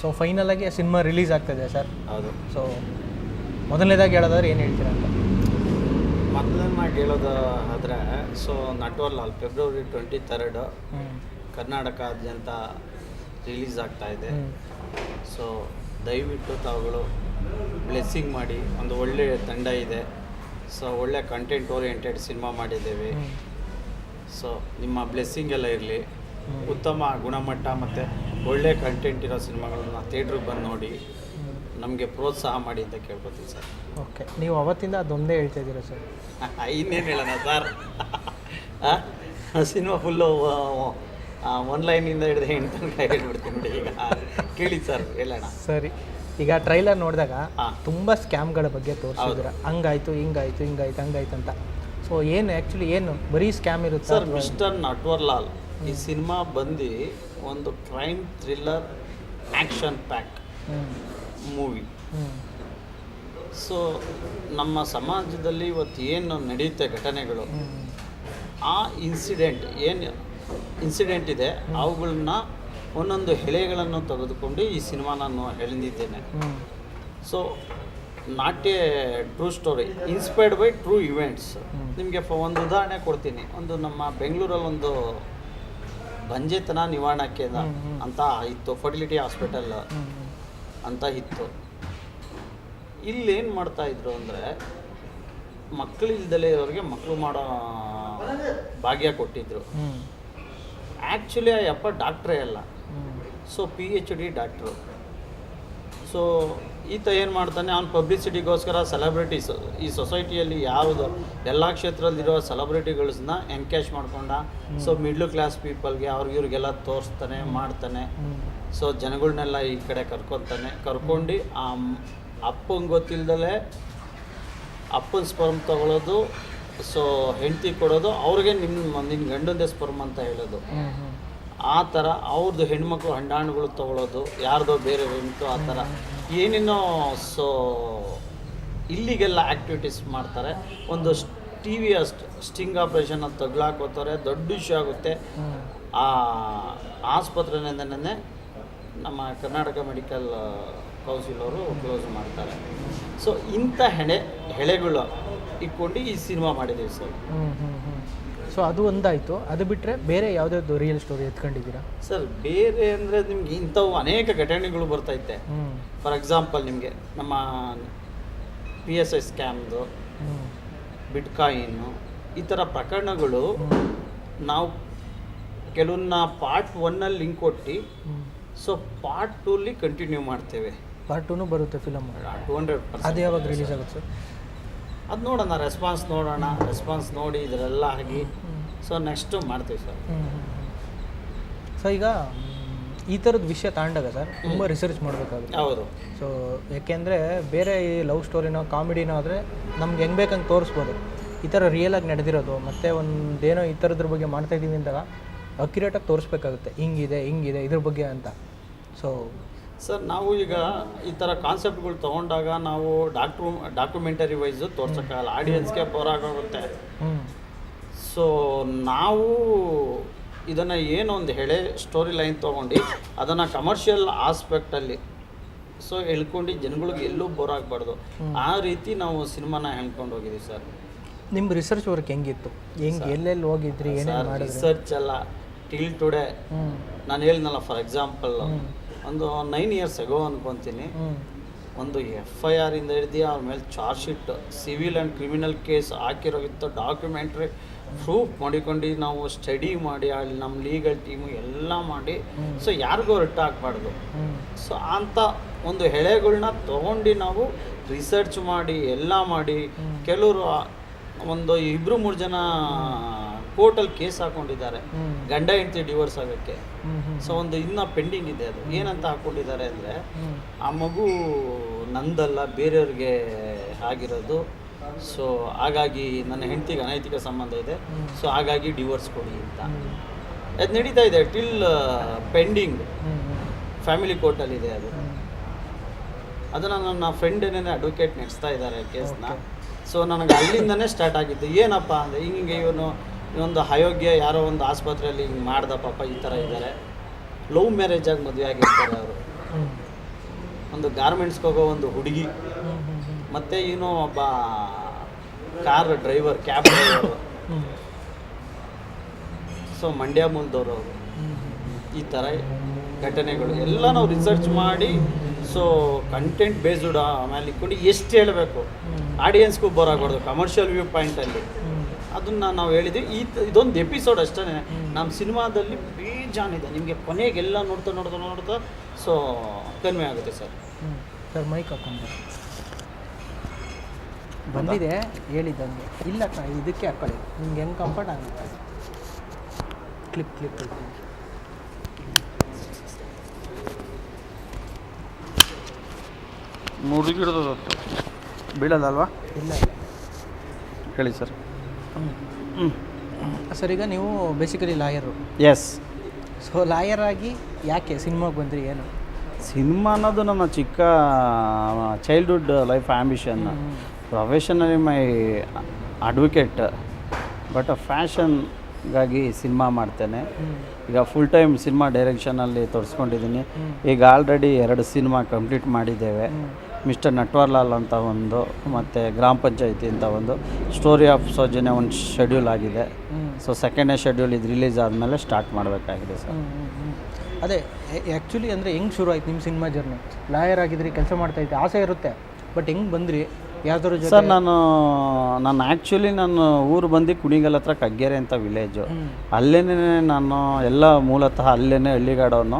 So final ಆಗಿ cinema release ಆಗ್ತದೆ sir. ಹೌದು. ಸೊ ಮೊದಲನೇದಾಗಿ ಹೇಳೋದಾದ್ರೆ ಏನು ಹೇಳ್ತೀರಾ ಅಂತ? ಮೊದಲನೇದಾಗಿ ಹೇಳೋದು ಆದರೆ so Natwarlal February twenty third ಕರ್ನಾಟಕಾದ್ಯಂತ release ಆಗ್ತಾ ಇದೆ. ಸೊ ದಯವಿಟ್ಟು ತಾವುಗಳು ಬ್ಲೆಸ್ಸಿಂಗ್ ಮಾಡಿ ಒಂದು ಒಳ್ಳೆ ತಂಡ ಇದೆ. ಸೊ ಒಳ್ಳೆ ಕಂಟೆಂಟ್ ಓರಿಯೆಂಟೆಡ್ ಸಿನಿಮಾ ಮಾಡಿದ್ದೇವೆ. ಸೊ ನಿಮ್ಮ ಬ್ಲೆಸ್ಸಿಂಗ್ ಎಲ್ಲ ಇರಲಿ. ಉತ್ತಮ ಗುಣಮಟ್ಟ ಮತ್ತು ಒಳ್ಳೆ ಕಂಟೆಂಟ್ ಇರೋ ಸಿನಿಮಾಗಳನ್ನ ಥಿಯೇಟ್ರಿಗೆ ಬಂದು ನೋಡಿ ನಮಗೆ ಪ್ರೋತ್ಸಾಹ ಮಾಡಿ ಅಂತ ಕೇಳ್ಕೊತೀವಿ ಸರ್. ಓಕೆ ನೀವು ಅವತ್ತಿಂದ ಅದೊಂದೇ ಹೇಳ್ತಾ ಇದ್ದೀರಾ ಸರ್? ಇನ್ನೇನು ಹೇಳೋಣ ಸರ್? ಸಿನಿಮಾ ಫುಲ್ಲು ಒನ್ ಲೈನಿಂದ ಹಿಡಿದು ಹೆಣ್ಣು ತನಕ ಹೇಳ್ಬಿಡ್ತೀನಿ ನೋಡಿ ಈಗ. ಕೇಳಿ ಸರ್ ಹೇಳೋಣ. ಸರಿ ಈಗ ಟ್ರೈಲರ್ ನೋಡಿದಾಗ ತುಂಬ ಸ್ಕ್ಯಾಮ್ಗಳ ಬಗ್ಗೆ ತೋರಿಸಿದ್ರ ಹಂಗಾಯ್ತು ಹಿಂಗಾಯ್ತು ಹಿಂಗಾಯ್ತು ಹಂಗಾಯ್ತು ಅಂತ. ಸೊ ಏನು ಆ್ಯಕ್ಚುಲಿ ಏನು ಬರೀ ಸ್ಕ್ಯಾಮ್ ಇರುತ್ತೆ ಸರ್ ಮಿಸ್ಟರ್ ನಟ್ವರ್ಲಾಲ್ ಈ ಸಿನಿಮಾ ಬಂದು ಒಂದು crime thriller action pack movie. So, ನಮ್ಮ ಸಮಾಜದಲ್ಲಿ ಇವತ್ತು ಏನು ನಡೆಯುತ್ತೆ ಘಟನೆಗಳು? ಆ ಇನ್ಸಿಡೆಂಟ್ ಏನು ಇನ್ಸಿಡೆಂಟ್ ಇದೆ, ಅವುಗಳನ್ನ ಒಂದೊಂದು ಎಳೆಗಳನ್ನು ತೆಗೆದುಕೊಂಡು ಈ ಸಿನಿಮಾ ನಾನು ಹೇಳಿದ್ದೇನೆ so so not a true story, inspired by true events. ನಿಮಗೆ ಒಂದು ಉದಾಹರಣೆ ಕೊಡ್ತೀನಿ. ಒಂದು ನಮ್ಮ ಬೆಂಗಳೂರಲ್ಲಿ ಒಂದು ಬಂಜೆತನ ನಿವಾರಣಾ ಕೇಂದ್ರ. ಅಂತ ಇತ್ತು. ಫರ್ಟಿಲಿಟಿ ಹಾಸ್ಪಿಟಲ್ ಅಂತ ಇತ್ತು. ಇಲ್ಲಿ ಏನು ಮಾಡ್ತಾ ಇದ್ರು ಅಂದರೆ ಮಕ್ಕಳಿಲ್ದಲೇ ಇರೋರಿಗೆ ಮಕ್ಕಳು ಮಾಡೋ ಭಾಗ್ಯ ಕೊಟ್ಟಿದ್ರು. ಆ್ಯಕ್ಚುಲಿ ಆ ಯಪ್ಪ ಡಾಕ್ಟ್ರೇ ಅಲ್ಲ. So P H D doctor so ಈತ ಏನು ಮಾಡ್ತಾನೆ ಅವ್ನು ಪಬ್ಲಿಸಿಟಿಗೋಸ್ಕರ ಸೆಲೆಬ್ರಿಟೀಸ್ ಈ ಸೊಸೈಟಿಯಲ್ಲಿ ಯಾವುದು ಎಲ್ಲ ಕ್ಷೇತ್ರದಲ್ಲಿರೋ ಸೆಲೆಬ್ರಿಟಿಗಳನ್ನ ಎನ್ಕ್ಯಾಶ್ ಮಾಡ್ಕೊಂಡ ಸೊ ಮಿಡ್ಲ್ ಕ್ಲಾಸ್ ಪೀಪಲ್ಗೆ ಅವ್ರಿಗೆ ಇವ್ರಿಗೆಲ್ಲ ತೋರಿಸ್ತಾನೆ ಮಾಡ್ತಾನೆ. ಸೊ ಜನಗಳನ್ನೆಲ್ಲ ಈ ಕಡೆ ಕರ್ಕೊತಾನೆ ಕರ್ಕೊಂಡು ಆ ಅಪ್ಪಂಗೆ ಗೊತ್ತಿಲ್ಲದಲೇ ಅಪ್ಪನ ಸ್ಪರ್ಮ್ ತಗೊಳ್ಳೋದು ಸೊ ಹೆಂಡತಿ ಕೊಡೋದು ಅವ್ರಿಗೆ ನಿಮ್ಮ ನಿನ್ನ ಗಂಡಂದೇ ಸ್ಪರ್ಮ್ ಅಂತ ಹೇಳೋದು. ಆ ಥರ ಅವ್ರದ್ದು ಹೆಣ್ಮಕ್ಳು ಹಂಡಾಣುಗಳು ತಗೊಳ್ಳೋದು ಯಾರ್ದೋ ಬೇರೆ ಹೆಣ್ತು ಆ ಥರ. ಏನೇನೋ ಸೊ, ಇಲ್ಲಿಗೆಲ್ಲ ಆ್ಯಕ್ಟಿವಿಟೀಸ್ ಮಾಡ್ತಾರೆ. ಒಂದು ಟಿ ವಿ ಅಷ್ಟು ಸ್ಟಿಂಗ್ ಆಪ್ರೇಷನ್ ಅಂತ ತಗ್ಲಾಕೋತಾರೆ, ದೊಡ್ಡ ಇಶ್ಯೂ ಆಗುತ್ತೆ. ಆ, ಆಸ್ಪತ್ರೆಯಿಂದನೇ ನಮ್ಮ ಕರ್ನಾಟಕ ಮೆಡಿಕಲ್ ಕೌನ್ಸಿಲ್ ಅವರು ಕ್ಲೋಸ್ ಮಾಡ್ತಾರೆ. ಸೊ ಇಂಥ ಹೆಣೆ, ಹೆಳೆಗಳು ಇಟ್ಕೊಂಡು ಈ ಸಿನಿಮಾ ಮಾಡಿದ್ದೀವಿ ಸರ್. ಸೊ ಅದು ಒಂದಾಯಿತು. ಅದು ಬಿಟ್ಟರೆ ಬೇರೆ ಯಾವುದ್ಯಾವುದು ರಿಯಲ್ ಸ್ಟೋರಿ ಎತ್ಕೊಂಡಿದ್ದೀರಾ? ಸರ್ ಬೇರೆ ಅಂದರೆ ನಿಮ್ಗೆ ಇಂಥವು ಅನೇಕ ಘಟನೆಗಳು ಬರ್ತೈತೆ ಇತ್ತೆ. ಫಾರ್ ಎಕ್ಸಾಂಪಲ್ ನಿಮಗೆ ನಮ್ಮ ಪಿ ಎಸ್ ಐ ಸ್ಕ್ಯಾಮ್ದು ಬಿಟ್ಕಾಯಿನ್ನು ಈ ಥರ ಪ್ರಕರಣಗಳು ನಾವು ಕೆಲವನ್ನ ಪಾರ್ಟ್ ಒನ್ನಲ್ಲಿ ಲಿಂಕ್ ಕೊಟ್ಟು ಸೊ ಪಾರ್ಟ್ ಟೂಲಿ ಕಂಟಿನ್ಯೂ ಮಾಡ್ತೇವೆ. ಪಾರ್ಟ್ ಟೂನು ಬರುತ್ತೆ ಫಿಲಮ್ ಟು ಹಂಡ್ರೆಡ್ ಅದು ಯಾವಾಗ ರಿಲೀಸ್ ಆಗುತ್ತೆ ಸರ್ ಅದು ನೋಡೋಣ ರೆಸ್ಪಾನ್ಸ್ ನೋಡೋಣ ರೆಸ್ಪಾನ್ಸ್ ನೋಡಿ ಇದರೆಲ್ಲ ಆಗಿ. ಸೊ ನೆಕ್ಸ್ಟು ಮಾಡ್ತೀವಿ ಸರ್ ಸೊ ಈಗ ಈ ಥರದ ವಿಷಯ ತಗೊಂಡಾಗ ಸರ್ ತುಂಬ ರಿಸರ್ಚ್ ಮಾಡಬೇಕಾಗುತ್ತೆ. ಹೌದು. ಸೊ ಯಾಕೆಂದರೆ ಬೇರೆ ಈ ಲವ್ ಸ್ಟೋರಿನೋ ಕಾಮಿಡಿನೋ ಆದರೆ ನಮ್ಗೆ ಹೆಂಗೆ ಬೇಕಂಗೆ ತೋರಿಸ್ಬೋದು. ಈ ಥರ ರಿಯಲಾಗಿ ನಡೆದಿರೋದು ಮತ್ತು ಒಂದೇನೋ ಈ ಥರದ್ರ ಬಗ್ಗೆ ಮಾಡ್ತಾ ಇದ್ದೀವಿ ಅಂದಾಗ ಅಕ್ಯುರೇಟಾಗಿ ತೋರಿಸ್ಬೇಕಾಗುತ್ತೆ. ಹಿಂಗಿದೆ ಹಿಂಗಿದೆ ಇದ್ರ ಬಗ್ಗೆ ಅಂತ. ಸೊ ಸರ್ ನಾವು ಈಗ ಈ ಥರ ಕಾನ್ಸೆಪ್ಟ್ಗಳು ತೊಗೊಂಡಾಗ ನಾವು ಡಾಕ್ಟ್ರು ಡಾಕ್ಯುಮೆಂಟರಿ ವೈಸು ತೋರ್ಸೋಕ್ಕಾಗಲ್ಲ. ಆಡಿಯನ್ಸ್ಗೆ ಬೋರ್ ಆಗೋಗುತ್ತೆ ಸೊ ನಾವು ಇದನ್ನು ಏನೋ ಒಂದು ಹೆಳೆ ಸ್ಟೋರಿ ಲೈನ್ ತೊಗೊಂಡು ಅದನ್ನು ಕಮರ್ಷಿಯಲ್ ಆಸ್ಪೆಕ್ಟಲ್ಲಿ ಸೊ ಹೇಳ್ಕೊಂಡು ಜನಗಳಿಗೆ ಎಲ್ಲೂ ಬೋರ್ ಆಗಬಾರ್ದು. ಆ ರೀತಿ ನಾವು ಸಿನಿಮಾನ ಹೆಣ್ಕೊಂಡು ಹೋಗಿದ್ದೀವಿ ಸರ್. ನಿಮ್ಮ ರಿಸರ್ಚ್ ವರ್ಕ್ ಹೆಂಗಿತ್ತು? ಹೆಂಗೆ ಎಲ್ಲೆಲ್ಲಿ ಹೋಗಿದ್ರಿ? ರಿಸರ್ಚ್ ಅಲ್ಲ ಟಿಲ್ ಟುಡೇ ನಾನು ಹೇಳಿದ್ನಲ್ಲ ಫಾರ್ ಎಕ್ಸಾಂಪಲ್. ಒಂದು ನೈನ್ ಇಯರ್ಸ್ ಎಗೋ ಅನ್ಕೊತೀನಿ. ಒಂದು ಎಫ್ ಐ ಆರ್ ಇಂದ ಹಿಡ್ದು ಅವ್ರ ಮೇಲೆ charge sheet civil and criminal case ಹಾಕಿರೋಗಿತ್ತು documentary proof ಮಾಡಿಕೊಂಡು ನಾವು ಸ್ಟಡಿ ಮಾಡಿ ಅಲ್ಲಿ ನಮ್ಮ ಲೀಗಲ್ ಟೀಮು ಎಲ್ಲ ಮಾಡಿ ಸೊ ಯಾರಿಗೂ ರಿಟ್ ಹಾಕ್ಬಾರ್ದು ಸೊ ಅಂಥ ಒಂದು ಎಳೆಗಳನ್ನ ತೊಗೊಂಡು ನಾವು ರಿಸರ್ಚ್ ಮಾಡಿ ಎಲ್ಲ ಮಾಡಿ ಕೆಲವರು ಒಂದು ಇಬ್ಬರು ಮೂರು ಜನ ಕೋರ್ಟಲ್ಲಿ ಕೇಸ್ ಹಾಕೊಂಡಿದ್ದಾರೆ. ಗಂಡ ಹೆಂಡತಿ ಡಿವೋರ್ಸ್ ಆಗೋಕ್ಕೆ. ಸೊ ಒಂದು ಇನ್ನ ಪೆಂಡಿಂಗ್ ಇದೆ ಅದು. ಏನಂತ ಹಾಕೊಂಡಿದ್ದಾರೆ ಅಂದರೆ ಆ ಮಗು ನಂದಲ್ಲ ಬೇರೆಯವ್ರಿಗೆ ಆಗಿರೋದು. ಸೊ ಹಾಗಾಗಿ ನನ್ನ ಹೆಂಡತಿಗೆ ಅನೈತಿಕ ಸಂಬಂಧ ಇದೆ. ಸೊ ಹಾಗಾಗಿ ಡಿವೋರ್ಸ್ ಕೊಡಿ ಅಂತ. ಅದು ನಡೀತಾ ಇದೆ till pending family court family ಕೋರ್ಟಲ್ಲಿದೆ ಅದು. ಅದನ್ನು ನನ್ನ ಫ್ರೆಂಡ್ ಏನೇನೆ ಅಡ್ವೊಕೇಟ್ ನಡೆಸ್ತಾ ಇದ್ದಾರೆ ಕೇಸ್ನ ಸೊ ನನಗೆ ಅಲ್ಲಿಂದನೇ ಸ್ಟಾರ್ಟ್ ಆಗಿದ್ದು. ಏನಪ್ಪ ಅಂದರೆ ಹಿಂಗೆ ಇವನು ಇವೊಂದು ಅಯೋಗ್ಯ ಯಾರೋ ಒಂದು ಆಸ್ಪತ್ರೆಯಲ್ಲಿ ಹಿಂಗೆ ಮಾಡ್ದ ಪಾಪ ಈ ಥರ ಇದ್ದಾರೆ ಲವ್ ಮ್ಯಾರೇಜಾಗಿ ಮದುವೆ ಆಗಿರ್ತಾರೆ ಅವರು. ಒಂದು ಗಾರ್ಮೆಂಟ್ಸ್ಗೆ ಹೋಗೋ ಒಂದು ಹುಡುಗಿ. ಮತ್ತು ಏನೋ ಒಬ್ಬ car driver cab driver so Mandya ಮೂಲದವರು ಈ ಥರ ಘಟನೆಗಳು. ಎಲ್ಲ ನಾವು ರಿಸರ್ಚ್ ಮಾಡಿ ಸೊ ಕಂಟೆಂಟ್ ಬೇಸ್ಡ್ ಆಮೇಲೆ ಇಟ್ಕೊಂಡು ಎಷ್ಟು ಹೇಳಬೇಕು? ಆಡಿಯನ್ಸ್ಗೂ ಬೋರ್ ಆಗಬಾರ್ದು. ಕಮರ್ಷಿಯಲ್ ವ್ಯೂ ಪಾಯಿಂಟಲ್ಲಿ ಅದನ್ನ ನಾವು ಹೇಳಿದ್ವಿ. ಈ ಇದೊಂದು ಎಪಿಸೋಡ್ ಅಷ್ಟೇ ನಮ್ಮ ಸಿನಿಮಾದಲ್ಲಿ ಬೇಜಾನಿದೆ ನಿಮಗೆ ಕೊನೆಗೆಲ್ಲ ನೋಡ್ತಾ ನೋಡ್ತಾ ನೋಡ್ತಾ ಸೊ ಕನ್ವೆ ಆಗುತ್ತೆ ಸರ್. ಸರ್ ಮೈಕ್ ಹಾಕೊಂಡು. ಬಂದಿದೆ ಹೇಳಿದ್ದಂಗೆ. ಇಲ್ಲ ಕ ಇದಕ್ಕೆ ಹಾಕೊಳ್ಳಿ. ನಿಮ್ಗೆ ಹೆಂಗೆ ಕಂಫರ್ಟ್ ಆಗುತ್ತೆ? ಕ್ಲಿಪ್ ಕ್ಲಿಪ್ ಮುರುಗಿಡ್ದು ಬೀಳೋದಲ್ವಾ ಇಲ್ಲ. ಹೇಳಿ ಸರ್. ಸರ್ ಈಗ ನೀವು basically lawyer yes so lawyer ಆಗಿ ಯಾಕೆ ಸಿನಿಮಾಗೆ ಬಂದ್ರಿ ಏನು? ಸಿನಿಮಾ ಅನ್ನೋದು ನನ್ನ ಚಿಕ್ಕ childhood life ambition professionally my advocate but ಫ್ಯಾಷನ್ಗಾಗಿ cinema ಮಾಡ್ತೇನೆ. ಈಗ ಫುಲ್ ಟೈಮ್ ಸಿನಿಮಾ ಡೈರೆಕ್ಷನಲ್ಲಿ ತೋರಿಸ್ಕೊಂಡಿದ್ದೀನಿ ಈಗ ಆಲ್ರೆಡಿ ಎರಡು ಸಿನಿಮಾ ಕಂಪ್ಲೀಟ್ ಮಾಡಿದ್ದೇವೆ. ಮಿಸ್ಟರ್ ನಟ್ವರ್ಲಾಲ್ ಅಂತ ಒಂದು ಮತ್ತು ಗ್ರಾಮ ಪಂಚಾಯತಿ ಅಂತ ಒಂದು ಸ್ಟೋರಿ ಆಫ್ ಸೌಜನ್ಯ ಒಂದು ಶೆಡ್ಯೂಲ್ ಆಗಿದೆ. ಸೊ ಸೆಕೆಂಡೇ ಶೆಡ್ಯೂಲ್ ಇದು ರಿಲೀಸ್ ಆದಮೇಲೆ ಸ್ಟಾರ್ಟ್ ಮಾಡಬೇಕಾಗಿದೆ ಸರ್ ಅದೇ ಆ್ಯಕ್ಚುಲಿ ಅಂದರೆ ಹೆಂಗೆ ಶುರು ಆಯ್ತು ನಿಮ್ಮ ಸಿನಿಮಾ ಜರ್ನಿ ಲಾಯರ್ ಆಗಿದ್ರಿ ಕೆಲಸ ಮಾಡ್ತಾ ಇದ್ದೆ ಆಸೆ ಇರುತ್ತೆ. ಬಟ್ ಹೆಂಗೆ ಬಂದ್ರಿ? ಯಾವ್ದಾರ ಸರ್ ನಾನು ನಾನು ಆ್ಯಕ್ಚುಲಿ ನಾನು ಊರು ಬಂದು ಕುಣಿಗಲ್ ಹತ್ರ ಕಗ್ಗೆರೆ ಅಂತ ವಿಲೇಜು ಅಲ್ಲೇನೇ ನಾನು ಎಲ್ಲ ಮೂಲತಃ ಅಲ್ಲೇ ಹಳ್ಳಿಗಾಡೋನು.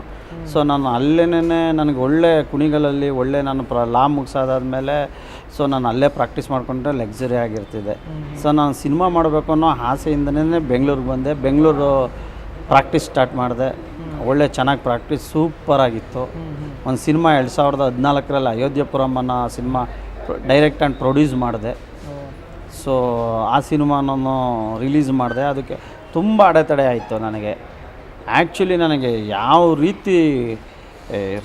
ಸೊ ನಾನು ಅಲ್ಲೇನೇ ನನಗೆ ಒಳ್ಳೆ ಕುಣಿಗಲಲ್ಲಿ ಒಳ್ಳೆ ನಾನು ಪ್ರ ಲಾ ಮುಗಿಸೋದಾದ್ಮೇಲೆ ಸೊ ನಾನು ಅಲ್ಲೇ ಪ್ರಾಕ್ಟೀಸ್ ಮಾಡಿಕೊಂಡ್ರೆ ಲಕ್ಸುರಿ ಆಗಿರ್ತಿದೆ. ಸೊ ನಾನು ಸಿನಿಮಾ ಮಾಡಬೇಕು ಅನ್ನೋ ಆಸೆಯಿಂದನೇ ಬೆಂಗಳೂರಿಗೆ ಬಂದೆ. ಬೆಂಗಳೂರು ಪ್ರಾಕ್ಟೀಸ್ ಸ್ಟಾರ್ಟ್ ಮಾಡಿದೆ. ಒಳ್ಳೆ ಚೆನ್ನಾಗಿ ಪ್ರಾಕ್ಟೀಸ್ ಸೂಪರ್ ಆಗಿತ್ತು. ಒಂದು ಸಿನಿಮಾ ಎರಡು ಸಾವಿರದ ಹದಿನಾಲ್ಕರಲ್ಲಿ ಅಯೋಧ್ಯಪುರಂ ಅನ್ನೋ ಸಿನಿಮಾ ಡೈರೆಕ್ಟ್ ಆ್ಯಂಡ್ ಪ್ರೊಡ್ಯೂಸ್ ಮಾಡಿದೆ. ಸೊ ಆ ಸಿನಿಮಾನೂ ರಿಲೀಸ್ ಮಾಡಿದೆ. ಅದಕ್ಕೆ ತುಂಬ ಅಡೆತಡೆ ಆಯಿತು ನನಗೆ. ಆ್ಯಕ್ಚುಲಿ ನನಗೆ ಯಾವ ರೀತಿ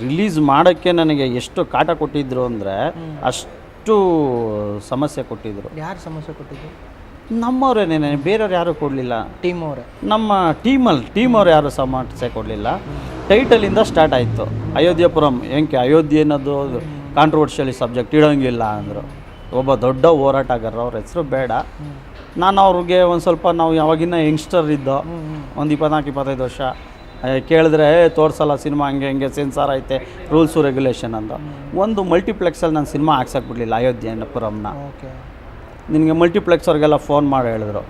ರಿಲೀಸ್ ಮಾಡೋಕ್ಕೆ ನನಗೆ ಎಷ್ಟು ಕಾಟ ಕೊಟ್ಟಿದ್ರು ಅಂದರೆ ಅಷ್ಟು ಸಮಸ್ಯೆ ಕೊಟ್ಟಿದ್ದರು ಯಾರು ಸಮಸ್ಯೆ ಕೊಟ್ಟಿದ್ರು ನಮ್ಮವರೇನೇನೆ ಬೇರೆಯವ್ರು ಯಾರೂ ಕೊಡಲಿಲ್ಲ. ಟೀಮ್ ಅವರೇ ನಮ್ಮ ಟೀಮಲ್ಲಿ ಟೀಮವ್ರು ಯಾರು ಸಮಸ್ಯೆ ಕೊಡಲಿಲ್ಲ. ಟೈಟಲಿಂದ ಸ್ಟಾರ್ಟ್ ಆಯಿತು. ಅಯೋಧ್ಯಪುರಂ ಏನಕ್ಕೆ ಅಯೋಧ್ಯೆ ಅನ್ನೋದು ಕಾಂಟ್ರವರ್ಷಿಯಲಿ ಸಬ್ಜೆಕ್ಟ್ ಇಡೋಂಗಿಲ್ಲ ಅಂದರು. ಒಬ್ಬ ದೊಡ್ಡ ಹೋರಾಟಗಾರರು ಅವ್ರ ಹೆಸರು ಬೇಡ. ನಾನು ಅವ್ರಿಗೆ ಒಂದು ಸ್ವಲ್ಪ ನಾವು ಯಾವಾಗಿನ ಯಂಗ್ಸ್ಟರ್ ಇದ್ದೋ ಒಂದು ಇಪ್ಪತ್ನಾಲ್ಕು ಇಪ್ಪತ್ತೈದು ವರ್ಷ ಕೇಳಿದ್ರೆ ತೋರಿಸಲ್ಲ ತೋರ್ಸಲ್ಲ ಸಿನಿಮಾ ಹಂಗೆ ಹಂಗೆ ಸೆನ್ಸಾರ್ ಐತೆ ರೂಲ್ಸು ರೆಗ್ಯುಲೇಷನ್ ಅಂತ ಒಂದು ಮಲ್ಟಿಪ್ಲೆಕ್ಸಲ್ಲಿ ನಾನು ಸಿನಿಮಾ ಹಾಕ್ಸಕ್ಬಿಡ್ಲಿಲ್ಲ ಅಯೋಧ್ಯೆಪುರಂನ ಓಕೆ. ನಿನಗೆ ಮಲ್ಟಿಪ್ಲೆಕ್ಸ್ ಅವ್ರಿಗೆಲ್ಲ ಫೋನ್ ಮಾಡಿ ಹೇಳಿದ್ರು.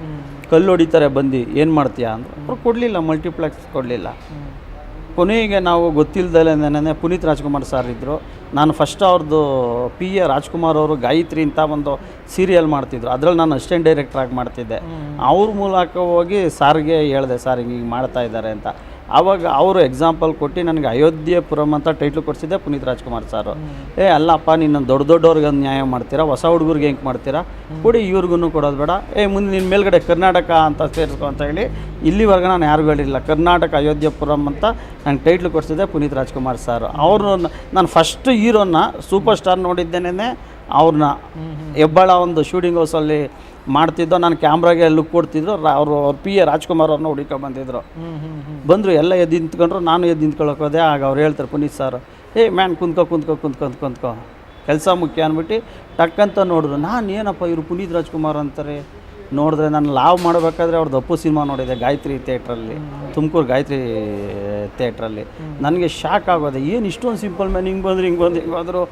ಕಲ್ಲು ಹೊಡಿತಾರೆ ಬಂದು ಏನು ಮಾಡ್ತೀಯಾ? ಅಂದರು. ಅವ್ರು ಕೊಡಲಿಲ್ಲ ಮಲ್ಟಿಪ್ಲೆಕ್ಸ್ ಕೊಡಲಿಲ್ಲ. ಕೊನೆಗೆ ನಾವು ಗೊತ್ತಿಲ್ಲದಲ್ಲೇ ಪುನೀತ್ ರಾಜ್ಕುಮಾರ್ ಸರ್ ಇದ್ದರು ನಾನು ಫಸ್ಟ್ ಅವ್ರದ್ದು ಪಿ ಎ ರಾಜ್ಕುಮಾರ್ ಅವರು ಗಾಯತ್ರಿ ಅಂತ ಒಂದು ಸೀರಿಯಲ್ ಮಾಡ್ತಿದ್ರು. ಅದರಲ್ಲಿ ನಾನು ಅಸಿಸ್ಟೆಂಟ್ ಡೈರೆಕ್ಟ್ರಾಗಿ ಮಾಡ್ತಿದ್ದೆ. ಅವ್ರ ಮೂಲಕ ಹೋಗಿ ಸಾರಿಗೆ ಹೇಳಿದೆ ಸರ್ ಹಿಂಗೆ ಹಿಂಗೆ ಮಾಡ್ತಾ ಇದ್ದಾರೆ ಅಂತ. ಆವಾಗ ಅವರು ಎಕ್ಸಾಂಪಲ್ ಕೊಟ್ಟು ನನಗೆ ಅಯೋಧ್ಯಪುರಂ ಅಂತ ಟೈಟ್ಲ್ ಕೊಡಿಸಿದ್ದೆ ಪುನೀತ್ ರಾಜ್ಕುಮಾರ್ ಸಾರು. ಏ ಅಲ್ಲಪ್ಪ ನೀನು ದೊಡ್ಡ ದೊಡ್ಡವ್ರಿಗೆ ಒಂದು ನ್ಯಾಯ ಮಾಡ್ತೀರಾ? ಹೊಸ ಹುಡುಗರಿಗೆ ಹೆಂಗೆ ಮಾಡ್ತೀರಾ? ಕೊಡಿ ಇವ್ರಿಗೂ ಕೊಡೋದು ಬೇಡ. ಏ ಮುಂದೆ ನಿನ್ನ ಮೇಲ್ಗಡೆ ಕರ್ನಾಟಕ ಅಂತ ಸೇರಿಸ್ಕೊ ಅಂತ ಹೇಳಿ ಇಲ್ಲಿವರೆಗೂ ನಾನು ಯಾರಿಗೂ ಹೇಳಿಲ್ಲ. ಕರ್ನಾಟಕ ಅಯೋಧ್ಯಪುರಂ ಅಂತ ನಂಗೆ ಟೈಟ್ಲ್ ಕೊಡಿಸಿದ್ದೆ ಪುನೀತ್ ರಾಜ್ಕುಮಾರ್ ಸರ್. ಅವ್ರನ್ನ ನಾನು ಫಸ್ಟ್ ಹೀರೋನ ಸೂಪರ್ ಸ್ಟಾರ್ ನೋಡಿದ್ದೇನೆ ಅವ್ರನ್ನ ಹೆಬ್ಬಾಳ ಒಂದು ಶೂಟಿಂಗ್ ಹೌಸಲ್ಲಿ ಮಾಡ್ತಿದ್ದೋ ನಾನು ಕ್ಯಾಮ್ರಾಗೆ ಲುಕ್ ಕೊಡ್ತಿದ್ರು ಅವರು ಅವ್ರ ಪಿ ಎ ರಾಜ್ಕುಮಾರ್ ಅವ್ರನ್ನ ಹುಡುಕೋ ಬಂದಿದ್ರು. ಬಂದರು ಎಲ್ಲ ಎದ್ದು ನಿಂತ್ಕೊಂಡ್ರು ನಾನು ಎದ್ದು ನಿಂತ್ಕೊಳ್ಳೋಕೆ ಹೋದೆ. ಆಗ ಅವ್ರು ಹೇಳ್ತಾರೆ ಪುನೀತ್ ಸರ್ ಏ ಮ್ಯಾನ್ ಕುಂತ್ಕೊ ಕುಂತ್ಕೊ ಕುಂತ್ಕೊ ಕುಂತ್ಕೊ. ಕೆಲಸ ಮುಖ್ಯ ಅಂದ್ಬಿಟ್ಟು ಟಕ್ಕಂತ ನೋಡಿದ್ರು. ನಾನು ಏನಪ್ಪ ಇವರು ಪುನೀತ್ ರಾಜ್ಕುಮಾರ್ ಅಂತಾರೆ? ನೋಡಿದ್ರೆ ನಾನು ಲಾವ್ ಮಾಡಬೇಕಾದ್ರೆ ಅವ್ರದ್ದು ಅಪ್ಪು ಸಿನಿಮಾ ನೋಡಿದೆ ಗಾಯತ್ರಿ ಥಿಯೇಟ್ರಲ್ಲಿ ತುಮಕೂರು ಗಾಯತ್ರಿ ಥಿಯೇಟ್ರಲ್ಲಿ. ನನಗೆ ಶಾಕ್ ಆಗೋದೆ ಏನು ಇಷ್ಟೊಂದು ಸಿಂಪಲ್ ಮ್ಯಾನ್ ಹಿಂಗೆ ಬಂದ್ರು ಹಿಂಗೆ ಬಂದು ಹಿಂಗೆ ಹೋದ್ರು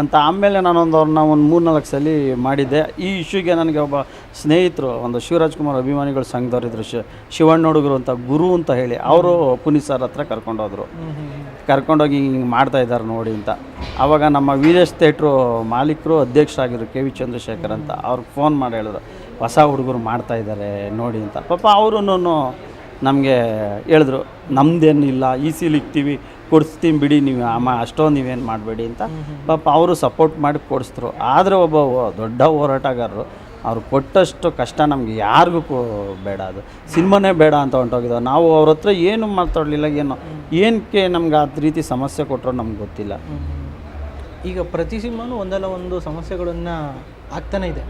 ಅಂತ ಆಮೇಲೆ ನಾನೊಂದು ಅವ್ರನ್ನ ಒಂದು ಮೂರು ನಾಲ್ಕು ಸಲ ಮಾಡಿದ್ದೆ. ಈ ಇಶ್ಯೂಗೆ ನನಗೆ ಒಬ್ಬ ಸ್ನೇಹಿತರು ಒಂದು ಶಿವರಾಜ್ ಕುಮಾರ್ ಅಭಿಮಾನಿಗಳ ಸಂಘದವ್ರಿದ್ರು ಶಿ ಶಿವಣ್ಣ ಹುಡುಗರು ಅಂತ ಗುರು ಅಂತ ಹೇಳಿ ಅವರು ಪುನೀತ್ ಸರ್ ಹತ್ರ ಕರ್ಕೊಂಡೋದ್ರು. ಕರ್ಕೊಂಡೋಗಿ ಹಿಂಗೆ ಮಾಡ್ತಾ ಇದ್ದಾರೆ ನೋಡಿ ಅಂತ. ಆವಾಗ ನಮ್ಮ ವೀರೇಶ್ ಥೇಟ್ರು ಮಾಲೀಕರು ಅಧ್ಯಕ್ಷರಾಗಿದ್ರು ಕೆ ವಿ ಚಂದ್ರಶೇಖರ್ ಅಂತ. ಅವ್ರಿಗೆ ಫೋನ್ ಮಾಡಿ ಹೇಳಿದ್ರು ಹೊಸ ಹುಡುಗರು ಮಾಡ್ತಾ ಇದ್ದಾರೆ ನೋಡಿ ಅಂತ. ಪಾಪ ಅವರು ನಮಗೆ ಹೇಳಿದ್ರು ನಮ್ದೇನಿಲ್ಲ ಈ ಇಕ್ತೀವಿ ಕೊಡಿಸ್ತೀನಿ ಬಿಡಿ ನೀವು ಅಮ್ಮ ಅಷ್ಟೊಂದು ನೀವೇನು ಮಾಡಬೇಡಿ ಅಂತ ಪಾಪ ಅವರು ಸಪೋರ್ಟ್ ಮಾಡಿ ಕೊಡಿಸಿದ್ರು ಆದರೆ ಒಬ್ಬ ದೊಡ್ಡ ಹೋರಾಟಗಾರರು ಅವ್ರು ಕೊಟ್ಟಷ್ಟು ಕಷ್ಟ ನಮಗೆ ಯಾರಿಗೂ ಕೊ- ಬೇಡ ಅದು. ಸಿನಿಮಾನೇ ಬೇಡ ಅಂತ ಹೊಂಟೋಗಿದ್ದೋ ನಾವು ಅವ್ರ ಹತ್ರ ಏನು ಮಾತಾಡಲಿಲ್ಲ ಏನು ಏನಕ್ಕೆ ನಮ್ಗೆ ಆ ರೀತಿ ಸಮಸ್ಯೆ ಕೊಟ್ಟರು ನಮ್ಗೆ ಗೊತ್ತಿಲ್ಲ. ಈಗ ಪ್ರತಿ ಸಿನಿಮಾನು ಒಂದಲ್ಲ ಒಂದು ಸಮಸ್ಯೆಗಳನ್ನು ಆಗ್ತಾನೆ ಇದೆ.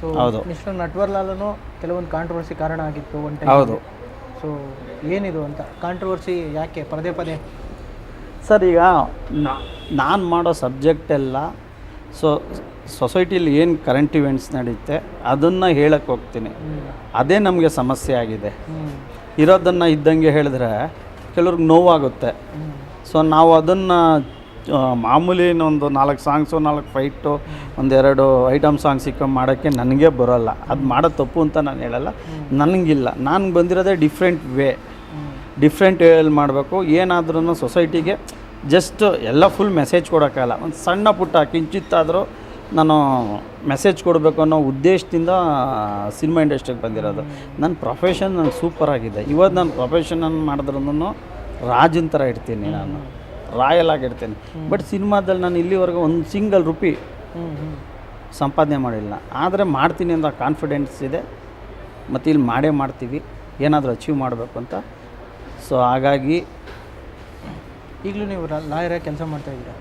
ಸೊ ಹೌದು. ಮಿಸ್ಟರ್ ನಟ್ವರ್ಲಾಲನು ಕೆಲವೊಂದು ಕಾಂಟ್ರವರ್ಸಿ ಕಾರಣ ಆಗಿತ್ತು ಒಂದು ಹೌದು. ಸೊ ಏನಿದು ಅಂತ? ಕಾಂಟ್ರವರ್ಸಿ ಯಾಕೆ? ಪದೇ ಪದೇ ಸರ್, ಈಗ ನಾನು ಮಾಡೋ ಸಬ್ಜೆಕ್ಟ್ ಎಲ್ಲ ಸೊ, ಸೊಸೈಟಿಲಿ ಏನು ಕರೆಂಟ್ ಇವೆಂಟ್ಸ್ ನಡೆಯುತ್ತೆ ಅದನ್ನು ಹೇಳಕ್ಕೆ ಹೋಗ್ತೀನಿ. ಅದೇ ನಮಗೆ ಸಮಸ್ಯೆ ಆಗಿದೆ. ಇರೋದನ್ನು ಇದ್ದಂಗೆ ಹೇಳಿದ್ರೆ ಕೆಲವ್ರಿಗೆ ನೋವಾಗುತ್ತೆ. ಸೊ, ನಾವು ಅದನ್ನು ಮಾಮೂಲಿ ಒಂದು ನಾಲ್ಕು ಸಾಂಗ್ಸು, ನಾಲ್ಕು ಫೈಟು ಒಂದೆರಡು ಐಟಮ್ ಸಾಂಗ್ಸ್ ಸಿಕ್ಕೊಂಡು ಮಾಡೋಕ್ಕೆ ನನಗೆ ಬರೋಲ್ಲ. ಅದು ಮಾಡೋ ತಪ್ಪು ಅಂತ ನಾನು ಹೇಳಲ್ಲ. ನನಗಿಲ್ಲ. ನಾನು ಬಂದಿರೋದೇ ಡಿಫ್ರೆಂಟ್ ವೇ. ಡಿಫ್ರೆಂಟ್ ವೇಯಲ್ಲಿ ಮಾಡಬೇಕು. ಏನಾದ್ರೂ ಸೊಸೈಟಿಗೆ ಜಸ್ಟ್ ಎಲ್ಲ ಫುಲ್ ಮೆಸೇಜ್ ಕೊಡೋಕ್ಕಾಗಲ್ಲ. ಒಂದು ಸಣ್ಣ ಪುಟ್ಟ ಕಿಂಚಿತ್ತಾದರೂ ನಾನು ಮೆಸೇಜ್ ಕೊಡಬೇಕು ಅನ್ನೋ ಉದ್ದೇಶದಿಂದ ಸಿನಿಮಾ ಇಂಡಸ್ಟ್ರಿಗೆ ಬಂದಿರೋದು. ನನ್ನ ಪ್ರೊಫೆಷನ್ ನನಗೆ ಸೂಪರ್ ಆಗಿದೆ. ಇವತ್ತು ನಾನು ಪ್ರೊಫೆಷನನ್ನು ಮಾಡಿದ್ರೂ ರಾಜನ್ ಥರ ಇರ್ತೀನಿ ನಾನು. ರಾಯಲ್ ಆಗಿರ್ತೀನಿ ಬಟ್ ಸಿನಿಮಾದಲ್ಲಿ ನಾನು ಇಲ್ಲಿವರೆಗೂ ಒಂದು ಸಿಂಗಲ್ ರುಪಿ ಸಂಪಾದನೆ ಮಾಡಿಲ್ಲ. ಆದರೆ ಮಾಡ್ತೀನಿ ಅಂತ ಕಾನ್ಫಿಡೆನ್ಸ್ ಇದೆ. ಮತ್ತು ಇಲ್ಲಿ ಮಾಡೇ ಮಾಡ್ತೀವಿ. ಏನಾದರೂ ಅಚೀವ್ ಮಾಡಬೇಕು ಅಂತ. ಸೊ ಹಾಗಾಗಿ ಈಗಲೂ ನೀವು ಲಾಯರಾಗಿ ಕೆಲಸ ಮಾಡ್ತಾ ಇದ್ದೀರಾ?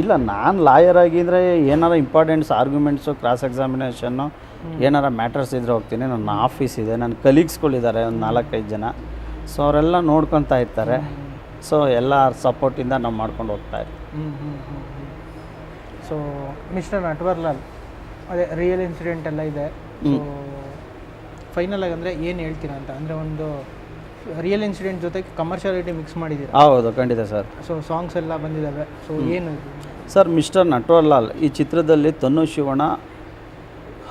ಇಲ್ಲ ನಾನು ಲಾಯರ್ ಆಗಿ ಅಂದರೆ ಏನಾರ ಇಂಪಾರ್ಟೆಂಟ್ಸ್ ಆರ್ಗ್ಯುಮೆಂಟ್ಸು ಕ್ರಾಸ್ ಎಕ್ಸಾಮಿನೇಷನ್ನು ಏನಾರ ಮ್ಯಾಟರ್ಸ್ ಇದ್ರೆ ಹೋಗ್ತೀನಿ. ನನ್ನ ಆಫೀಸ್ ಇದೆ ನನ್ನ ಕಲೀಗ್ಸ್ಗಳಿದ್ದಾರೆ ಒಂದು ನಾಲ್ಕೈದು ಜನ. ಸೊ ಅವರೆಲ್ಲ ನೋಡ್ಕೊತಾ ಇರ್ತಾರೆ. ಸೊ ಎಲ್ಲ ಸಪೋರ್ಟಿಂದ ನಾವು ಮಾಡ್ಕೊಂಡು ಹೋಗ್ತಾ ಇರ್ತೀವಿ. ಸೊ ಮಿಸ್ಟರ್ ನಟ್ವರ್ಲಾಲ್ ಅದೇ ರಿಯಲ್ ಇನ್ಸಿಡೆಂಟ್ ಎಲ್ಲ ಇದೆ. ಫೈನಲ್ ಆಗಿ ಅಂದರೆ ಏನು ಹೇಳ್ತೀರಾ ಅಂತ? ಅಂದರೆ ಒಂದು ರಿಯಲ್ ಇನ್ಸಿಡೆಂಟ್ ಜೊತೆಗೆ ಕಮರ್ಷಿಯಾಲಿಟಿ ಮಿಕ್ಸ್ ಮಾಡಿದ್ದೀರಾ? ಹೌದು ಖಂಡಿತ ಸರ್. ಸೊ ಸಾಂಗ್ಸ್ ಎಲ್ಲ ಬಂದಿದ್ದಾವೆ ಸೊ ಏನು? ಸರ್ ಮಿಸ್ಟರ್ ನಟ್ವರ್ಲಾಲ್ ಈ ಚಿತ್ರದಲ್ಲಿ ತನು ಶಿವಣ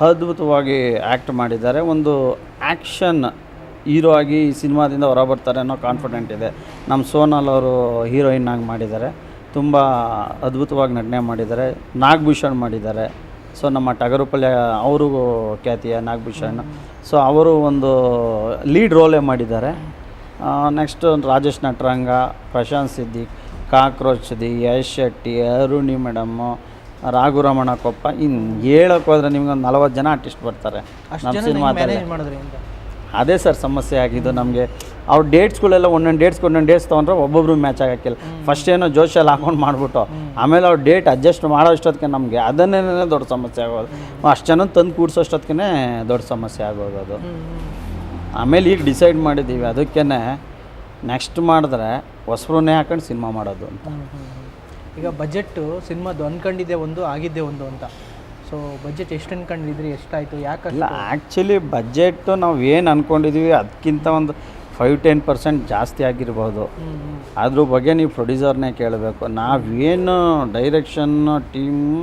ಅದ್ಭುತವಾಗಿ ಆ್ಯಕ್ಟ್ ಮಾಡಿದ್ದಾರೆ. ಒಂದು ಆ್ಯಕ್ಷನ್ ಹೀರೋ ಆಗಿ ಈ ಸಿನಿಮಾದಿಂದ ಹೊರಬರ್ತಾರೆ ಅನ್ನೋ ಕಾನ್ಫಿಡೆಂಟ್ ಇದೆ. ನಮ್ಮ ಸೋನಾಲ್ ಅವರು ಹೀರೋಯಿನ್ ಆಗಿ ಮಾಡಿದ್ದಾರೆ. ತುಂಬ ಅದ್ಭುತವಾಗಿ ನಟನೆ ಮಾಡಿದ್ದಾರೆ. ನಾಗಭೂಷಣ್ ಮಾಡಿದ್ದಾರೆ. ಸೊ ನಮ್ಮ ಟಗರುಪಲ್ಯ ಅವರಿಗೂ ಖ್ಯಾತಿಯ ನಾಗಭೂಷಣ್. ಸೊ ಅವರು ಒಂದು ಲೀಡ್ ರೋಲೇ ಮಾಡಿದ್ದಾರೆ. Next Rajesh Nataranga Prashanth Siddique cockroach the Yash Shetty Aruni madam Raghuramana Koppa ಇನ್ನು ಹೇಳಕ್ಕೆ ಹೋದ್ರೆ ನಿಮ್ಗೆ ಒಂದು ನಲವತ್ತು ಜನ ಆರ್ಟಿಸ್ಟ್ ಬರ್ತಾರೆ. ಅಷ್ಟು ನಮ್ಮ ಸಿನಿಮಾದಲ್ಲಿ ಮಾಡಿದ್ರಿ ಅದೇ ಸರ್ ಸಮಸ್ಯೆ ಆಗಿದ್ದು ನಮಗೆ. ಅವ್ರ ಡೇಟ್ಸ್ಗಳೆಲ್ಲ ಒಂದೊಂದು ಡೇಟ್ಸ್ ಒಂದೊಂದು ಡೇಟ್ಸ್ ತೊಗೊಂಡ್ರೆ ಒಬ್ಬೊಬ್ರು ಮ್ಯಾಚ್ ಆಗೋಕ್ಕಿಲ್ಲ. ಫಸ್ಟ್ ಏನೋ ಜೋಶಲ್ಲಿ ಹಾಕೊಂಡು ಮಾಡಿಬಿಟ್ಟು. ಆಮೇಲೆ ಅವ್ರ ಡೇಟ್ ಅಡ್ಜಸ್ಟ್ ಮಾಡೋ ಅಷ್ಟೊತ್ತಿಗೆ ನಮಗೆ ಅದನ್ನೇ ದೊಡ್ಡ ಸಮಸ್ಯೆ ಆಗೋದು. ಅಷ್ಟು ಜನ ತಂದು ಕೂಡ್ಸೋಷ್ಟೊತ್ತಿಗೆ ದೊಡ್ಡ ಸಮಸ್ಯೆ ಆಗೋದು ಅದು ಆಮೇಲೆ ಈಗ ಡಿಸೈಡ್ ಮಾಡಿದ್ದೀವಿ. ಅದಕ್ಕೇ ನೆಕ್ಸ್ಟ್ ಮಾಡಿದ್ರೆ ಹೊಸಬ್ರನ್ನೇ ಹಾಕೊಂಡು ಸಿನಿಮಾ ಮಾಡೋದು ಅಂತ. ಈಗ ಬಜೆಟ್ಟು ಸಿನಿಮಾದು ಅನ್ಕೊಂಡಿದ್ದೆ ಒಂದು ಆಗಿದ್ದೆ ಒಂದು ಅಂತ. ಸೊ ಬಜೆಟ್ ಎಷ್ಟು ಅನ್ಕೊಂಡಿದ್ರಿ? ಎಷ್ಟಾಯಿತು? ಯಾಕೆ ಇಲ್ಲ ಆ್ಯಕ್ಚುಲಿ ಬಜೆಟ್ಟು ನಾವು ಏನು ಅಂದ್ಕೊಂಡಿದ್ದೀವಿ ಅದಕ್ಕಿಂತ ಒಂದು ಫೈವ್ ಟೆನ್ ಪರ್ಸೆಂಟ್ ಜಾಸ್ತಿ ಆಗಿರ್ಬೋದು. ಅದ್ರ ಬಗ್ಗೆ ನೀವು ಪ್ರೊಡ್ಯೂಸರ್ನೇ ಕೇಳಬೇಕು. ನಾವೇನು ಡೈರೆಕ್ಷನ್ ಟೀಮು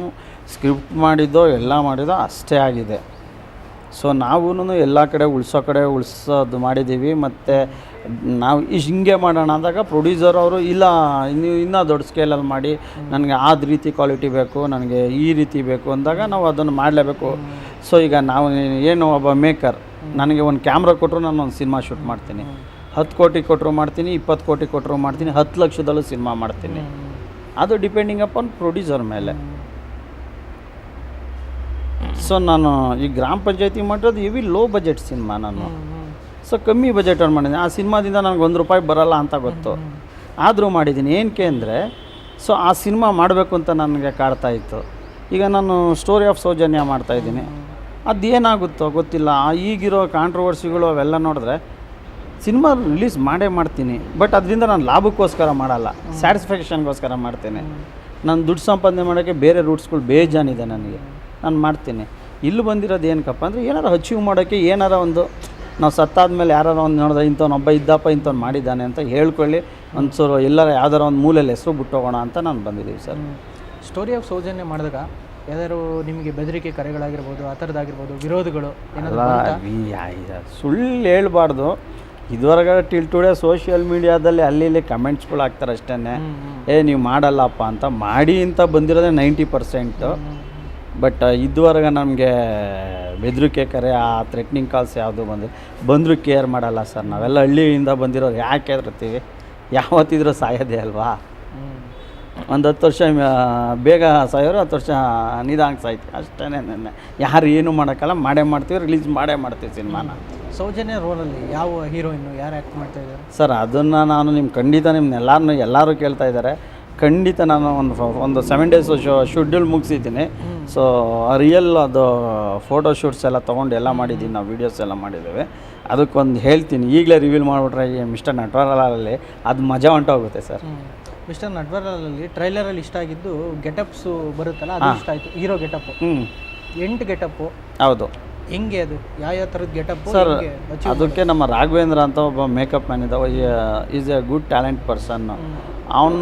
ಸ್ಕ್ರಿಪ್ಟ್ ಮಾಡಿದ್ದೋ ಎಲ್ಲ ಮಾಡಿದ್ದೋ ಅಷ್ಟೇ ಆಗಿದೆ. ಸೊ ನಾವೂ ಎಲ್ಲ ಕಡೆ ಉಳಿಸೋ ಕಡೆ ಉಳಿಸೋದು ಮಾಡಿದ್ದೀವಿ ಮತ್ತು ನಾವು ಇಶ್ ಹಿಂಗೆ ಮಾಡೋಣ ಅಂದಾಗ ಪ್ರೊಡ್ಯೂಸರ್ ಅವರು, ಇಲ್ಲ ನೀವು ಇನ್ನೂ ದೊಡ್ಡ ಸ್ಕೇಲಲ್ಲಿ ಮಾಡಿ. ನನಗೆ ಆದ ರೀತಿ ಕ್ವಾಲಿಟಿ ಬೇಕು, ನನಗೆ ಈ ರೀತಿ ಬೇಕು ಅಂದಾಗ ನಾವು ಅದನ್ನು ಮಾಡಲೇಬೇಕು. ಸೊ ಈಗ ನಾವು ಏನು ಒಬ್ಬ ಮೇಕರ್ ನನಗೆ ಒಂದು ಕ್ಯಾಮ್ರಾ ಕೊಟ್ಟರು ನಾನು ಒಂದು ಸಿನಿಮಾ ಶೂಟ್ ಮಾಡ್ತೀನಿ. ಹತ್ತು ಕೋಟಿ ಕೊಟ್ಟರು ಮಾಡ್ತೀನಿ, ಇಪ್ಪತ್ತು ಕೋಟಿ ಕೊಟ್ಟರು ಮಾಡ್ತೀನಿ, ಹತ್ತು ಲಕ್ಷದಲ್ಲೂ ಸಿನಿಮಾ ಮಾಡ್ತೀನಿ. ಅದು ಡಿಪೆಂಡಿಂಗ್ ಅಪಾನ್ ಪ್ರೊಡ್ಯೂಸರ್ ಮೇಲೆ. ಸೊ ನಾನು ಈ ಗ್ರಾಮ ಪಂಚಾಯತಿ ಮಾಡಿರೋದು ಹೆವಿ ಲೋ ಬಜೆಟ್ ಸಿನಿಮಾ ನಾನು. ಸೊ ಕಮ್ಮಿ ಬಜೆಟ್ ಅವ್ರು ಮಾಡಿದ್ದೀನಿ ಆ ಸಿನಿಮಾದಿಂದ ನನಗೆ ಒಂದು ರೂಪಾಯಿ ಬರಲ್ಲ ಅಂತ ಗೊತ್ತು. ಆದರೂ ಮಾಡಿದ್ದೀನಿ. ಏನಕ್ಕೆ ಅಂದರೆ ಸೊ ಆ ಸಿನಿಮಾ ಮಾಡಬೇಕು ಅಂತ ನನಗೆ ಕಾಡ್ತಾ ಇತ್ತು. ಈಗ ನಾನು ಸ್ಟೋರಿ ಆಫ್ ಸೌಜನ್ಯ ಮಾಡ್ತಾಯಿದ್ದೀನಿ ಅದೇನಾಗುತ್ತೋ ಗೊತ್ತಿಲ್ಲ. ಈಗಿರೋ ಕಾಂಟ್ರವರ್ಸಿಗಳು ಅವೆಲ್ಲ ನೋಡಿದ್ರೆ ಸಿನಿಮಾ ರಿಲೀಸ್ ಮಾಡೇ ಮಾಡ್ತೀನಿ. ಬಟ್ ಅದರಿಂದ ನಾನು ಲಾಭಕ್ಕೋಸ್ಕರ ಮಾಡಲ್ಲ. ಸ್ಯಾಟಿಸ್ಫ್ಯಾಕ್ಷನ್ಗೋಸ್ಕರ ಮಾಡ್ತೇನೆ. ನಾನು ದುಡ್ಡು ಸಂಪಾದನೆ ಮಾಡೋಕ್ಕೆ ಬೇರೆ ರೂಟ್ಸ್ಗಳು ಬೇಜಾನಿದೆ ನನಗೆ. ನಾನು ಮಾಡ್ತೀನಿ. ಇಲ್ಲಿ ಬಂದಿರೋದು ಏನಕ್ಕಪ್ಪ ಅಂದರೆ ಏನಾರು ಅಚೀವ್ ಮಾಡೋಕ್ಕೆ ಏನಾರ ಒಂದು ನಾವು ಸತ್ತಾದ್ಮೇಲೆ ಯಾರು ಒಂದು ನೋಡಿದ್ರೆ ಇಂಥವ್ನೊಬ್ಬ ಇದ್ದಪ್ಪ ಇಂಥವ್ನು ಮಾಡಿದ್ದಾನೆ ಅಂತ ಹೇಳ್ಕೊಳ್ಳಿ. ಒಂಚೂರು ಎಲ್ಲರ ಯಾವ್ದಾರ ಒಂದು ಮೂಲೆಯಲ್ಲಿ ಹೆಸರು ಬಿಟ್ಟೋಗೋಣ ಅಂತ ನಾನು ಬಂದಿದ್ದೀವಿ ಸರ್. ಸ್ಟೋರಿ ಆಫ್ ಸೌಜನ್ಯ ಮಾಡಿದಾಗ ಯಾವ್ದಾದ್ರು ನಿಮಗೆ ಬೆದರಿಕೆ ಕರೆಗಳಾಗಿರ್ಬೋದು ಆ ಥರದ್ದಾಗಿರ್ಬೋದು ವಿರೋಧಗಳು ಸುಳ್ಳು ಹೇಳ್ಬಾರ್ದು. ಇದುವರೆಗೆ ಟಿಲ್ ಟುಡೇ ಸೋಷಿಯಲ್ ಮೀಡಿಯಾದಲ್ಲಿ ಅಲ್ಲಿ ಇಲ್ಲಿ ಕಮೆಂಟ್ಸ್ಗಳು ಹಾಕ್ತಾರೆ ಅಷ್ಟೇ ಏ ನೀವು ಮಾಡಲ್ಲಪ್ಪ ಅಂತ ಮಾಡಿ ಅಂತ ಬಂದಿರೋದೇ ನೈಂಟಿ ಪರ್ಸೆಂಟು ಬಟ್ ಇದುವರೆಗೆ ನಮಗೆ ಬೆದರಿಕೆ ಕರೆ ಆ ಥ್ರೆಟ್ನಿಂಗ್ ಕಾಲ್ಸ್ ಯಾವುದು ಬಂದು ಬಂದರೂ ಕೇರ್ ಮಾಡಲ್ಲ ಸರ್. ನಾವೆಲ್ಲ ಹಳ್ಳಿಯಿಂದ ಬಂದಿರೋರು ಯಾಕೆ ಹೆದರ್ತೀವಿ ಯಾವತ್ತಿದ್ರೂ ಸಾಯೋದೇ ಅಲ್ವಾ? ಒಂದು ಹತ್ತು ವರ್ಷ ಬೇಗ ಸಾಯೋರು ಹತ್ತು ವರ್ಷ ನಿಧಾನಕ್ಕೆ ಸಾಯ್ತು ಅಷ್ಟೇ ನೆನ್ನೆ. ಯಾರು ಏನು ಮಾಡೋಕ್ಕಲ್ಲ ಮಾಡೇ ಮಾಡ್ತೀವಿ ರಿಲೀಸ್ ಮಾಡೇ ಮಾಡ್ತೀವಿ ಸಿನಿಮಾನ. ಸೌಜನ್ಯ ರೋಲಲ್ಲಿ ಯಾವ ಹೀರೋಯಿನ್ನು ಯಾರು ಆ್ಯಕ್ಟ್ ಮಾಡ್ತಾ ಇದ್ದಾರೆ? ಸರ್ ಅದನ್ನು ನಾನು ನಿಮ್ಮ ಖಂಡಿತ ನಿಮ್ಮನ್ನೆಲ್ಲರನ್ನೂ ಎಲ್ಲರೂ ಕೇಳ್ತಾ ಇದ್ದಾರೆ. ಖಂಡಿತ ನಾನು ಒಂದು ಒಂದು ಸೆವೆನ್ ಡೇಸ್ ಶೋ ಶೆಡ್ಯೂಲ್ ಮುಗಿಸಿದ್ದೀನಿ. ಸೊ ರಿಯಲ್ ಅದು ಫೋಟೋ ಶೂಟ್ಸ್ ಎಲ್ಲ ತೊಗೊಂಡು ಎಲ್ಲ ಮಾಡಿದ್ದೀನಿ ನಾವು ವೀಡಿಯೋಸ್ ಎಲ್ಲ ಮಾಡಿದ್ದೇವೆ. ಅದಕ್ಕೊಂದು ಹೇಳ್ತೀನಿ ಈಗಲೇ ರಿವೀಲ್ ಮಾಡಿಬಿಟ್ರೆ ಈ ಮಿಸ್ಟರ್ ನಟ್ವರಲಲ್ಲಿ ಅದು ಮಜಾ ಹೊಂಟೋಗುತ್ತೆ ಸರ್. ಮಿಸ್ಟರ್ ನಟ್ವರಲಲ್ಲಿ ಟ್ರೈಲರಲ್ಲಿ ಇಷ್ಟ ಆಗಿದ್ದು ಗೆಟಪ್ಸು ಬರುತ್ತಲ್ಲ ಅದು ಇಷ್ಟ ಆಯಿತು. ಹೀರೋ ಗೆಟಪ್ ಹ್ಞೂ ಎಂಟು ಗೆಟಪ್ಪು ಹೌದು. ಹೆಂಗೆ ಅದು? ಯಾವ ಯಾವ ಥರದ ಗೆಟಪ್ ಸರ್ ಅದಕ್ಕೆ ನಮ್ಮ ರಾಘವೇಂದ್ರ ಅಂತ ಒಬ್ಬ ಮೇಕಪ್ ಮ್ಯಾನ್ ಇದ್ದಾವೆ is a good talent person ಅವನು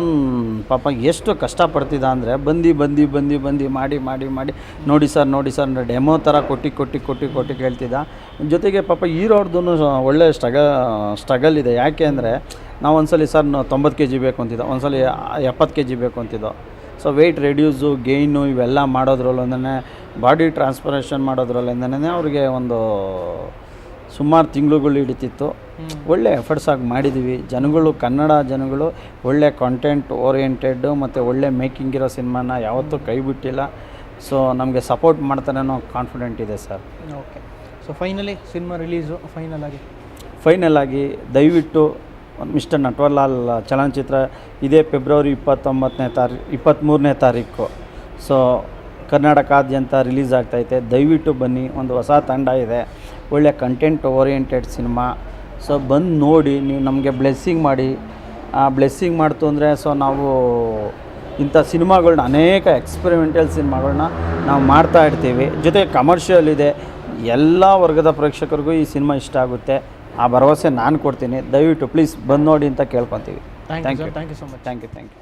ಪಾಪ ಎಷ್ಟು ಕಷ್ಟಪಡ್ತಿದ್ದ ಅಂದರೆ ಬಂದು ಬಂದು ಬಂದು ಬಂದು ಮಾಡಿ ಮಾಡಿ ಮಾಡಿ. ನೋಡಿ ಸರ್ ನೋಡಿ ಸರ್ ಡೆಮೋ ಥರ ಕೊಟ್ಟು ಕೊಟ್ಟು ಕೊಟ್ಟು ಕೊಟ್ಟು ಕೇಳ್ತಿದ್ದ. ಜೊತೆಗೆ ಪಾಪ ಹೀರೋರ್ದು ಒಳ್ಳೆ ಸ್ಟ್ರಗ ಸ್ಟ್ರಗಲ್ ಇದೆ. ಯಾಕೆ ಅಂದರೆ ನಾವು ಒಂದ್ಸಲಿ ಸರ್ ತೊಂಬತ್ತು ಕೆ ಜಿ ಬೇಕು ಅಂತಿದ್ದೋ. ಒಂದ್ಸಲಿ ಎಪ್ಪತ್ತು ಕೆ ಜಿ ಬೇಕು ಅಂತಿದ್ದೋ. ಸೊ ವೆಯ್ಟ್ ರೆಡ್ಯೂಸು ಗೇಯ್ನು ಇವೆಲ್ಲ ಮಾಡೋದ್ರಲ್ಲೊಂದೇ ಬಾಡಿ ಟ್ರಾನ್ಸ್ಪರೇಷನ್ ಮಾಡೋದ್ರಲ್ಲಿಂದನೇ ಅವ್ರಿಗೆ ಒಂದು ಸುಮಾರು ತಿಂಗಳುಗಳು ಹಿಡಿತಿತ್ತು. ಒಳ್ಳೆ ಎಫರ್ಟ್ಸ್ ಆಗಿ ಮಾಡಿದ್ದೀವಿ ಜನಗಳು ಕನ್ನಡ ಜನಗಳು ಒಳ್ಳೆ ಕಾಂಟೆಂಟ್ ಓರಿಯೆಂಟೆಡ್ ಮತ್ತು ಒಳ್ಳೆ ಮೇಕಿಂಗ್ ಇರೋ ಸಿನಿಮಾನ ಯಾವತ್ತೂ ಕೈ ಬಿಟ್ಟಿಲ್ಲ ಸೊ ನಮಗೆ ಸಪೋರ್ಟ್ ಮಾಡ್ತಾರೆ ಅನ್ನೋ ಕಾನ್ಫಿಡೆಂಟ್ ಇದೆ sir. Okay so finally cinema release final ಆಗಿ? ಫೈನಲ್ ಆಗಿ ದಯವಿಟ್ಟು ಮಿಸ್ಟರ್ ನಟ್ವರ್ಲಾಲ್ ಚಲನಚಿತ್ರ ಇದೇ ಫೆಬ್ರವರಿ ಇಪ್ಪತ್ತೊಂಬತ್ತನೇ ತಾರೀಕು ಇಪ್ಪತ್ತ್ಮೂರನೇ ತಾರೀಕು. ಸೊ, ಕರ್ನಾಟಕಾದ್ಯಂತ ರಿಲೀಸ್ ಆಗ್ತೈತೆ. ದಯವಿಟ್ಟು ಬನ್ನಿ, ಒಂದು ಹೊಸ ತಂಡ ಇದೆ. ಒಳ್ಳೆ ಕಂಟೆಂಟ್ ಓರಿಯೆಂಟೆಡ್ ಸಿನಿಮಾ. ಸೊ, ಬಂದು ನೋಡಿ, ನೀವು ನಮಗೆ ಬ್ಲೆಸ್ಸಿಂಗ್ ಮಾಡಿ. ಆ ಬ್ಲೆಸ್ಸಿಂಗ್ ಮಾಡ್ತು ಅಂದರೆ, ಸೊ, ನಾವು ಇಂಥ ಸಿನಿಮಾಗಳನ್ನ ಅನೇಕ ಎಕ್ಸ್ಪೆರಿಮೆಂಟಲ್ ಸಿನಿಮಾಗಳನ್ನ ನಾವು ಮಾಡ್ತಾ ಇರ್ತೀವಿ. ಜೊತೆಗೆ ಕಮರ್ಷಿಯಲ್ ಇದೆ. ಎಲ್ಲ ವರ್ಗದ ಪ್ರೇಕ್ಷಕರಿಗೂ ಈ ಸಿನಿಮಾ ಇಷ್ಟ ಆಗುತ್ತೆ. ಆ ಭರವಸೆ ನಾನು ಕೊಡ್ತೀನಿ. ದಯವಿಟ್ಟು ಪ್ಲೀಸ್ ಬಂದು ನೋಡಿ ಅಂತ ಕೇಳ್ಕೊತೀವಿ. Thank you thank you so much thank you thank you